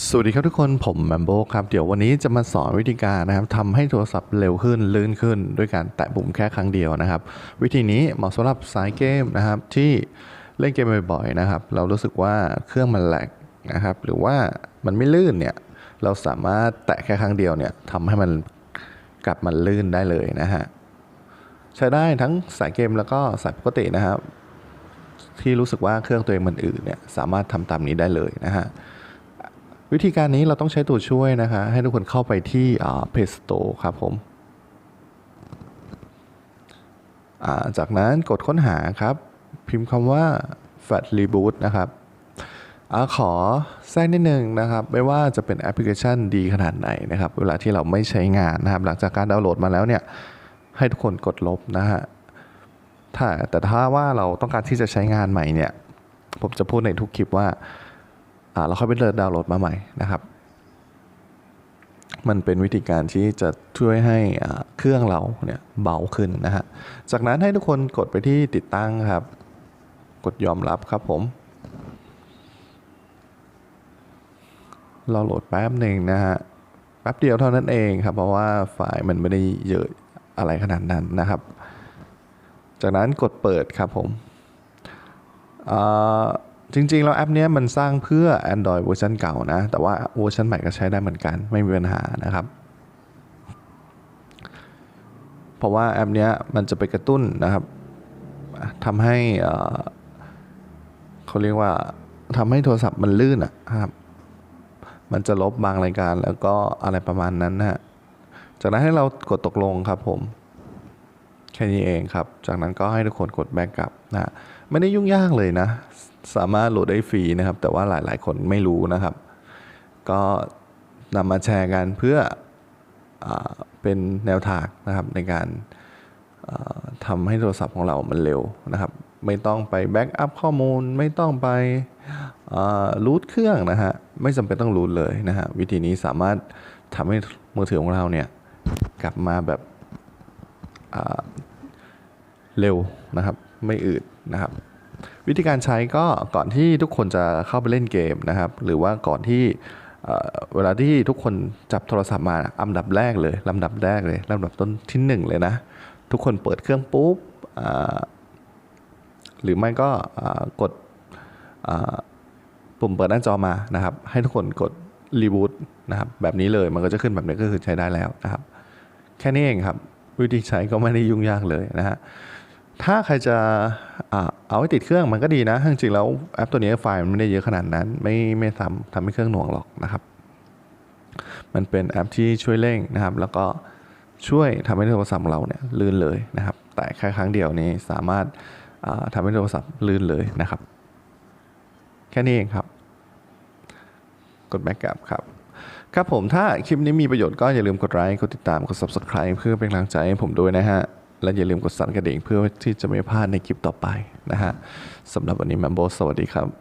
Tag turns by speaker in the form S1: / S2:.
S1: สวัสดีครับทุกคนผมแมมโบครับ เดี๋ยววันนี้จะมาสอนวิธีการนะครับทำให้โทรศัพท์เร็วขึ้นลื่นขึ้น ด้วยการแตะปุ่มแค่ครั้งเดียวนะครับ วิธีนี้เหมาะสำหรับสายเกมนะครับที่เล่นเกมบ่อยๆนะครับ เรารู้สึกว่าเครื่องมันแหลกนะครับ หรือว่ามันไม่ลื่นเนี่ยเราสามารถแตะแค่ครั้งเดียวเนี่ยทำให้มันกลับมาลื่นได้เลยนะฮะใช้ได้ทั้งสายเกมแล้วก็สายปกตินะครับ ที่รู้สึกว่าเครื่องตัวเองมันอืดเนี่ยสามารถทำตามนี้ได้เลยนะฮะ วิธีการนี้เราต้องใช้ตัวช่วยนะคะ ให้ทุกคนเข้าไปที่อ่า Play Store ครับผมจากนั้นกดค้นหาครับ พิมพ์คำว่า Fat Reboot นะครับอขอแทรกนิดนึงนะครับ ไม่ว่าจะเป็นแอปพลิเคชันดีขนาดไหนนะครับ เวลาที่เราไม่ใช้งานนะครับ หลังจากการดาวน์โหลดมาแล้วเนี่ย ให้ทุกคนกดลบนะฮะถ้าแต่ถ้าว่าเราต้องการที่จะใช้งานใหม่เนี่ย ผมจะพูดในทุกคลิปว่า เราค่อยไปเลิดดาวน์โหลดมาใหม่นะครับ มันเป็นวิธีการที่จะช่วยให้เครื่องเราเนี่ยเบาขึ้นนะฮะ จากนั้นให้ทุกคนกดไปที่ติดตั้งครับ กดยอมรับครับผมเราโหลดแป๊บหนึ่งนะฮะแป๊บเดียวเท่านั้นเองครับ เพราะว่าไฟล์มันไม่ได้เยอะอะไรขนาดนั้นนะครับ จากนั้นกดเปิดครับผมอ่า จริงๆ แล้วแอปนี้มันสร้างเพื่อ Android เวอร์ชันเก่านะ แต่ว่าเวอร์ชันใหม่ก็ใช้ได้เหมือนกัน ไม่มีปัญหานะครับ เพราะว่าแอปนี้มันจะไปกระตุ้นนะครับทำให้เอ่อเขาเรียกว่าทำให้โทรศัพท์มันลื่นอะครับ มันจะลบบางรายการแล้วก็อะไรประมาณนั้นนะฮะจากนั้นให้เรากดตกลงครับผม แค่นี้เองครับ จากนั้นก็ให้ทุกคนกดแบ็กกลับนะฮะไม่ได้ยุ่งยากเลยนะ สามารถโหลดได้ฟรีนะครับ แต่ว่าหลายๆ คนไม่รู้นะครับ ก็นำมาแชร์กันเพื่ออเป็นแนวทางนะครับในการทำให้โทรศัพท์ของเรามันเร็วนะครับ ไม่ต้องไปแบ็กอัพข้อมูล ไม่ต้องไปรูทเครื่องนะฮะ ไม่จำเป็นต้องรูทเลยนะฮะ วิธีนี้สามารถทำให้มือถือของเราเนี่ย กลับมาแบบ เร็วนะครับ ไม่อืดนะครับ วิธีการใช้ก็ก่อนที่ทุกคนจะเข้าไปเล่นเกมนะครับ หรือว่าก่อนที่เวลาที่ทุกคนจับโทรศัพท์มาอันดับแรกเลยลำดับแรกเลยลำดับต้นที่หนึ่งเลยนะ ทุกคนเปิดเครื่องปุ๊บหรือไม่ก็กดปุ่มเปิดหน้าจอมานะครับ ให้ทุกคนกดรีบูตนะครับแบบนี้เลยมันก็จะขึ้นแบบนี้ก็คือใช้ได้แล้วนะครับ แค่นี้เองครับ วิธีใช้ก็ไม่ได้ยุ่งยากเลยนะฮะ ถ้าใครจะอ่าเอาไว้ติดเครื่องมันก็ดีนะ จริงๆแล้วแอปตัวนี้ไฟล์มันไม่ได้เยอะขนาดนั้น ไม่ไม่ทำทำให้เครื่องหน่วงหรอกนะครับ มันเป็นแอปที่ช่วยเร่งนะครับ แล้วก็ช่วยทำให้โทรศัพท์ของเราเนี่ยลื่นเลยนะครับ แต่แค่ครั้งเดียวนี้สามารถอ่าทำให้โทรศัพท์ลื่นเลยนะครับ แค่นี้เองครับ กดแบ็กกลับครับ ครับผมถ้าคลิปนี้มีประโยชน์ก็อย่าลืมกดไลค์ กดติดตาม กด subscribe เพื่อเป็นกำลังใจให้ผมด้วยนะฮะ และอย่าลืมกดสั่นกระดิ่งเพื่อที่จะไม่พลาดในคลิปต่อไปนะฮะสำหรับวันนี้แมมโบสวัสดีครับ